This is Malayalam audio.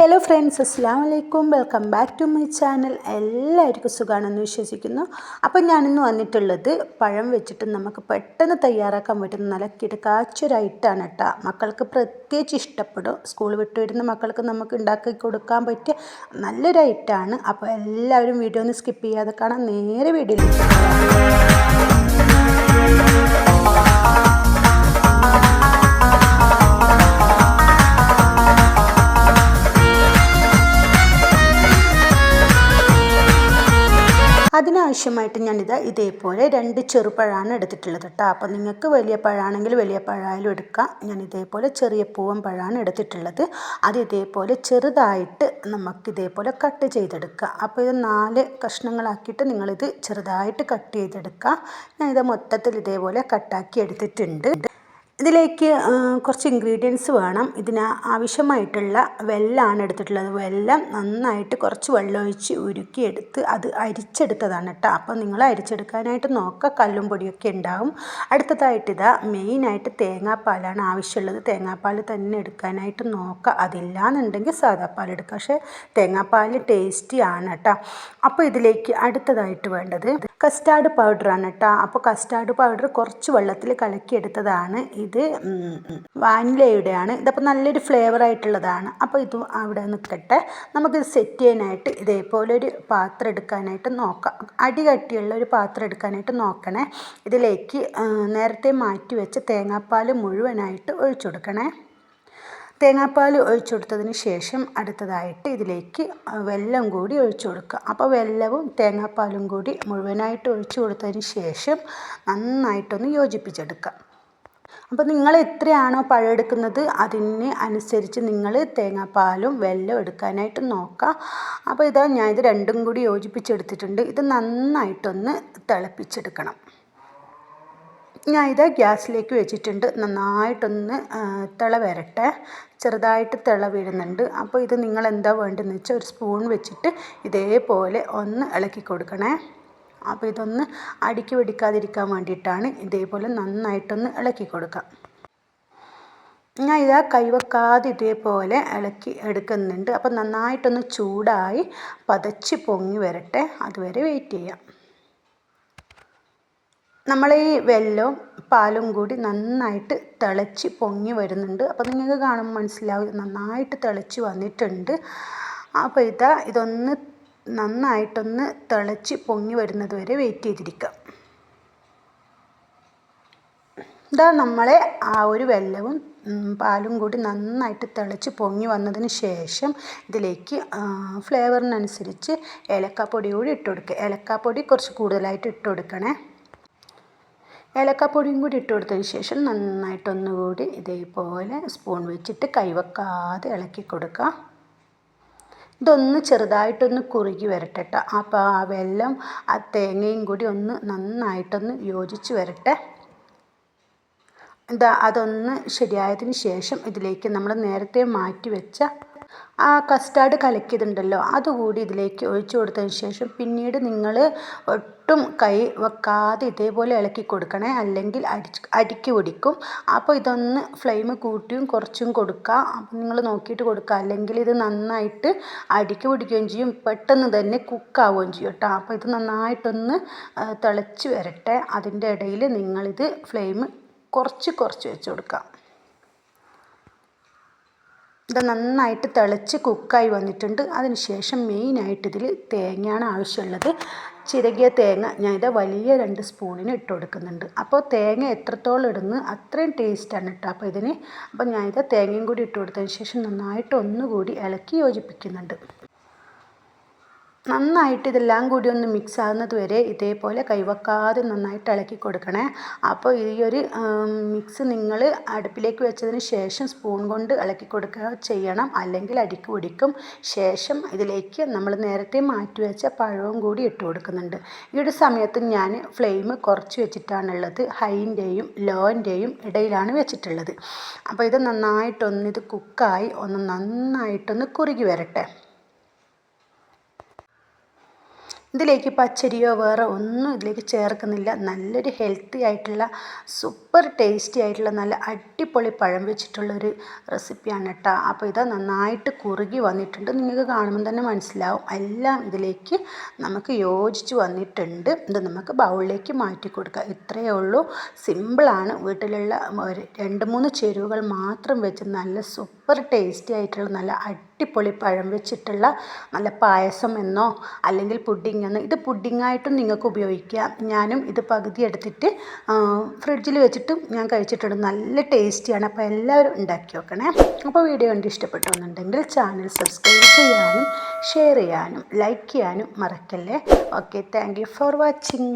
ഹലോ ഫ്രണ്ട്സ് അസ്സാം വലൈക്കും welcome back to my channel എല്ലാവർക്കും സുഖമാണെന്ന് വിശ്വസിക്കുന്നു. അപ്പോൾ ഞാനിന്ന് വന്നിട്ടുള്ളത് പഴം വെച്ചിട്ട് നമുക്ക് പെട്ടെന്ന് തയ്യാറാക്കാൻ പറ്റുന്ന നല്ല കിടക്കാച്ചൊരൈറ്റാണ് കേട്ടോ. മക്കൾക്ക് പ്രത്യേകിച്ച് ഇഷ്ടപ്പെടും. സ്കൂൾ വിട്ട് വരുന്ന മക്കൾക്ക് നമുക്ക് ഉണ്ടാക്കി കൊടുക്കാൻ പറ്റിയ നല്ലൊരു അപ്പോൾ എല്ലാവരും വീഡിയോ ഒന്ന് സ്കിപ്പ് ചെയ്യാതെ കാണാം. നേരെ വീഡിയോയിലേക്ക് അതിനാവശ്യമായിട്ട് ഞാനിത് ഇതേപോലെ രണ്ട് ചെറുപഴമാണ് എടുത്തിട്ടുള്ളത് കേട്ടോ. അപ്പോൾ നിങ്ങൾക്ക് വലിയ പഴമാണെങ്കിൽ വലിയ പഴമായാലും എടുക്കാം. ഞാൻ ഇതേപോലെ ചെറിയ പൂവൻ പഴമാണ് എടുത്തിട്ടുള്ളത്. അത് ഇതേപോലെ ചെറുതായിട്ട് നമുക്ക് ഇതേപോലെ കട്ട് ചെയ്തെടുക്കുക അപ്പോൾ ഇത് നാല് കഷ്ണങ്ങളാക്കിയിട്ട് നിങ്ങളിത് ചെറുതായിട്ട് കട്ട് ചെയ്തെടുക്കുക ഞാനിത് മൊത്തത്തിൽ ഇതേപോലെ കട്ടാക്കി എടുത്തിട്ടുണ്ട്. ഇതിലേക്ക് കുറച്ച് ഇൻഗ്രീഡിയൻസ് വേണം. ഇതിന് ആവശ്യമായിട്ടുള്ള വെല്ലമാണ് എടുത്തിട്ടുള്ളത്. വെല്ലം നന്നായിട്ട് കുറച്ച് വെള്ളം ഒഴിച്ച് ഉരുക്കിയെടുത്ത് അത് അരിച്ചെടുത്തതാണ് കേട്ടോ അപ്പോൾ നിങ്ങൾ അരിച്ചെടുക്കാനായിട്ട് നോക്കുക കല്ലും പൊടിയൊക്കെ ഉണ്ടാവും. അടുത്തതായിട്ട് ഇതാ മെയിനായിട്ട് തേങ്ങാപ്പാലാണ് ആവശ്യമുള്ളത്. തേങ്ങാപ്പാൽ തന്നെ എടുക്കാനായിട്ട് നോക്കുക അതില്ലാന്നുണ്ടെങ്കിൽ പാൽ എടുക്കുക പക്ഷേ തേങ്ങാപ്പാൽ ടേസ്റ്റി ആണ് കേട്ടോ അപ്പോൾ ഇതിലേക്ക് അടുത്തതായിട്ട് വേണ്ടത് കസ്റ്റാർഡ് പൗഡറാണ് കേട്ടോ. അപ്പോൾ കസ്റ്റാർഡ് പൗഡർ കുറച്ച് വെള്ളത്തിൽ കലക്കിയെടുത്തതാണ്. ഇത് വാനിലയുടെയാണ്. ഇതപ്പോൾ നല്ലൊരു ഫ്ലേവർ ആയിട്ടുള്ളതാണ്. അപ്പോൾ ഇത് അവിടെ നിൽക്കട്ടെ. നമുക്കിത് സെറ്റ് ചെയ്യാനായിട്ട് ഇതേപോലെ ഒരു പാത്രം എടുക്കാനായിട്ട് നോക്കാം. അടി കട്ടിയുള്ള ഒരു പാത്രം എടുക്കാനായിട്ട് നോക്കണേ. ഇതിലേക്ക് നേരത്തെ മാറ്റി വെച്ച് തേങ്ങാപ്പാൽ മുഴുവനായിട്ട് ഒഴിച്ചു കൊടുക്കണേ. തേങ്ങാപ്പാൽ ഒഴിച്ചു കൊടുത്തതിന് ശേഷം അടുത്തതായിട്ട് ഇതിലേക്ക് വെല്ലം കൂടി ഒഴിച്ചു കൊടുക്കുക. അപ്പോൾ വെല്ലവും തേങ്ങാപ്പാലും കൂടി മുഴുവനായിട്ട് ഒഴിച്ചു കൊടുത്തതിന് ശേഷം നന്നായിട്ടൊന്ന് യോജിപ്പിച്ചെടുക്കുക. അപ്പോൾ നിങ്ങൾ എത്രയാണോ പഴം എടുക്കുന്നത് അതിന് അനുസരിച്ച് നിങ്ങൾ തേങ്ങാപ്പാലും വെല്ലം എടുക്കാനായിട്ട് നോക്കുക. അപ്പോൾ ഇതാ ഞാൻ ഇത് രണ്ടും കൂടി യോജിപ്പിച്ചെടുത്തിട്ടുണ്ട്. ഇത് നന്നായിട്ടൊന്ന് തിളപ്പിച്ചെടുക്കണം. ഞാൻ ഇത് ഗ്യാസിലേക്ക് വെച്ചിട്ടുണ്ട്. നന്നായിട്ടൊന്ന് തിള വരട്ടെ. ചെറുതായിട്ട് തിള വീഴുന്നുണ്ട്. അപ്പോൾ ഇത് നിങ്ങൾ എന്താ വേണ്ടതെന്ന് വെച്ചാൽ ഒരു സ്പൂൺ വെച്ചിട്ട് ഇതേപോലെ ഒന്ന് ഇളക്കി കൊടുക്കണേ. അപ്പോൾ ഇതൊന്ന് അടിക്ക് പിടിക്കാതിരിക്കാൻ വേണ്ടിയിട്ടാണ് ഇതേപോലെ നന്നായിട്ടൊന്ന് ഇളക്കി കൊടുക്കാം ഞാൻ ഇതാ കൈവെക്കാതെ ഇതേപോലെ ഇളക്കി എടുക്കുന്നുണ്ട്. അപ്പോൾ നന്നായിട്ടൊന്ന് ചൂടായി പതച്ച് പൊങ്ങി വരട്ടെ. അതുവരെ വെയിറ്റ് ചെയ്യാം. നമ്മൾ ഈ വെല്ലവും പാലും കൂടി നന്നായിട്ട് തിളച്ച് പൊങ്ങി വരുന്നുണ്ട്. അപ്പോൾ നിങ്ങൾക്ക് കാണുമ്പോൾ മനസ്സിലാവും നന്നായിട്ട് തിളച്ച് വന്നിട്ടുണ്ട്. അപ്പോൾ ഇതാ ഇതൊന്ന് നന്നായിട്ടൊന്ന് തിളച്ച് പൊങ്ങി വരുന്നത് വരെ വെയിറ്റ് ചെയ്തിരിക്കാം. ഇതാ നമ്മളെ ആ ഒരു വെല്ലവും പാലും കൂടി നന്നായിട്ട് തിളച്ച് പൊങ്ങി വന്നതിന് ശേഷം ഇതിലേക്ക് ഫ്ലേവറിനനുസരിച്ച് ഏലക്കാപ്പൊടി കൂടി ഇട്ട് കൊടുക്കുക. ഏലക്കാപ്പൊടി കുറച്ച് കൂടുതലായിട്ട് ഇട്ട് കൊടുക്കണേ. ഏലക്കാപ്പൊടിയും കൂടി ഇട്ട് കൊടുത്തതിന് ശേഷം നന്നായിട്ടൊന്നുകൂടി ഇതേപോലെ സ്പൂൺ വെച്ചിട്ട് കൈവെക്കാതെ ഇളക്കി കൊടുക്കുക. ഇതൊന്ന് ചെറുതായിട്ടൊന്ന് കുറുകി വരട്ടെ അപ്പോൾ ആ വെള്ളം ആ തേങ്ങയും കൂടി ഒന്ന് നന്നായിട്ടൊന്ന് യോജിച്ച് വരട്ടെ. ഇതാ അതൊന്ന് ശരിയായതിന് ശേഷം ഇതിലേക്ക് നമ്മൾ നേരത്തെ മാറ്റി വെച്ച ആ കസ്റ്റാർഡ് കലക്കിയതുണ്ടല്ലോ അതുകൂടി ഇതിലേക്ക് ഒഴിച്ചു കൊടുത്തതിന് ശേഷം പിന്നീട് നിങ്ങൾ ഒട്ടും കൈ വെക്കാതെ ഇതേപോലെ ഇളക്കി കൊടുക്കണേ അല്ലെങ്കിൽ അടിച്ച് അടിക്ക് പിടിക്കും അപ്പോൾ ഇതൊന്ന് ഫ്ലെയിം കൂട്ടിയും കുറച്ചും കൊടുക്കുക. അപ്പം നിങ്ങൾ നോക്കിയിട്ട് കൊടുക്കുക. അല്ലെങ്കിൽ ഇത് നന്നായിട്ട് അടിക്ക് പിടിക്കുകയും ചെയ്യും. പെട്ടെന്ന് തന്നെ കുക്കാവുകയും ചെയ്യും കേട്ടോ. അപ്പോൾ ഇത് നന്നായിട്ടൊന്ന് തിളച്ച് വരട്ടെ. അതിന്റെ ഇടയിൽ നിങ്ങളിത് ഫ്ലെയിം കുറച്ച് കുറച്ച് വെച്ച് കൊടുക്കുക. ഇത് നന്നായിട്ട് തിളച്ച് കുക്കായി വന്നിട്ടുണ്ട്. അതിനുശേഷം മെയിനായിട്ട് ഇതിൽ തേങ്ങയാണ് ആവശ്യമുള്ളത്. ചിരകിയ തേങ്ങ ഞാൻ ഇത് വലിയ രണ്ട് സ്പൂണിന് ഇട്ട് കൊടുക്കുന്നുണ്ട്. അപ്പോൾ തേങ്ങ എത്രത്തോളം ഇടുന്നു അത്രയും ടേസ്റ്റാണ് കേട്ടോ അപ്പോൾ ഇതിന് അപ്പോൾ ഞാനിത് തേങ്ങയും കൂടി ഇട്ട് കൊടുത്തതിന് ശേഷം നന്നായിട്ട് ഒന്നുകൂടി ഇളക്കി യോജിപ്പിക്കുന്നുണ്ട്. നന്നായിട്ട് ഇതെല്ലാം കൂടി ഒന്ന് മിക്സ് ആകുന്നത് വരെ ഇതേപോലെ കൈവക്കാതെ നന്നായിട്ട് ഇളക്കി കൊടുക്കണേ. അപ്പോൾ ഈ ഒരു മിക്സ് നിങ്ങൾ അടുപ്പിലേക്ക് വെച്ചതിന് ശേഷം സ്പൂൺ കൊണ്ട് ഇളക്കി കൊടുക്കുക ചെയ്യണം. അല്ലെങ്കിൽ അടിക്ക് പിടിക്കും. ശേഷം ഇതിലേക്ക് നമ്മൾ നേരത്തെ മാറ്റി വെച്ച പഴവും കൂടി ഇട്ട് കൊടുക്കുന്നുണ്ട്. ഈ ഒരു സമയത്ത് ഞാൻ ഫ്ലെയിം കുറച്ച് വെച്ചിട്ടാണുള്ളത്. ഹൈന്റെയും ലോന്റെയും ഇടയിലാണ് വെച്ചിട്ടുള്ളത്. അപ്പോൾ ഇത് നന്നായിട്ടൊന്ന് ഇത് കുക്കായി ഒന്ന് നന്നായിട്ടൊന്ന് കുറുകി വരട്ടെ. ഇതിലേക്ക് പച്ചരിയോ വേറെ ഒന്നും ഇതിലേക്ക് ചേർക്കുന്നില്ല. നല്ലൊരു ഹെൽത്തി ആയിട്ടുള്ള സൂപ്പർ ടേസ്റ്റി ആയിട്ടുള്ള നല്ല അടിപൊളി പഴം വെച്ചിട്ടുള്ളൊരു റെസിപ്പിയാണ് കേട്ടോ അപ്പോൾ ഇത് നന്നായിട്ട് കുറുകി വന്നിട്ടുണ്ട്. നിങ്ങൾക്ക് കാണുമ്പോൾ തന്നെ മനസ്സിലാവും. എല്ലാം ഇതിലേക്ക് നമുക്ക് യോജിച്ച് വന്നിട്ടുണ്ട്. ഇത് നമുക്ക് ബൗളിലേക്ക് മാറ്റി കൊടുക്കുക ഇത്രയേ ഉള്ളൂ. സിമ്പിളാണ് വീട്ടിലുള്ള രണ്ട് മൂന്ന് ചേരുവകൾ മാത്രം വെച്ച് നല്ല സൂപ്പർ ടേസ്റ്റി ആയിട്ടുള്ള നല്ല അടിപൊളി പഴം വെച്ചിട്ടുള്ള നല്ല പായസം എന്നോ അല്ലെങ്കിൽ പുഡിംഗ് എന്നോ. ഇത് പുഡിങ്ങായിട്ടും നിങ്ങൾക്ക് ഉപയോഗിക്കാം. ഞാനും ഇത് പകുതി എടുത്തിട്ട് ഫ്രിഡ്ജിൽ വെച്ചിട്ടും ഞാൻ കഴിച്ചിട്ടുണ്ട്. നല്ല ടേസ്റ്റിയാണ് അപ്പോൾ എല്ലാവരും ഉണ്ടാക്കി നോക്കണേ. അപ്പോൾ വീഡിയോ കണ്ട് ഇഷ്ടപ്പെട്ടു എന്നുണ്ടെങ്കിൽ ചാനൽ സബ്സ്ക്രൈബ് ചെയ്യാനും ഷെയർ ചെയ്യാനും ലൈക്ക് ചെയ്യാനും മറക്കല്ലേ? ഓക്കെ. Thank for watching.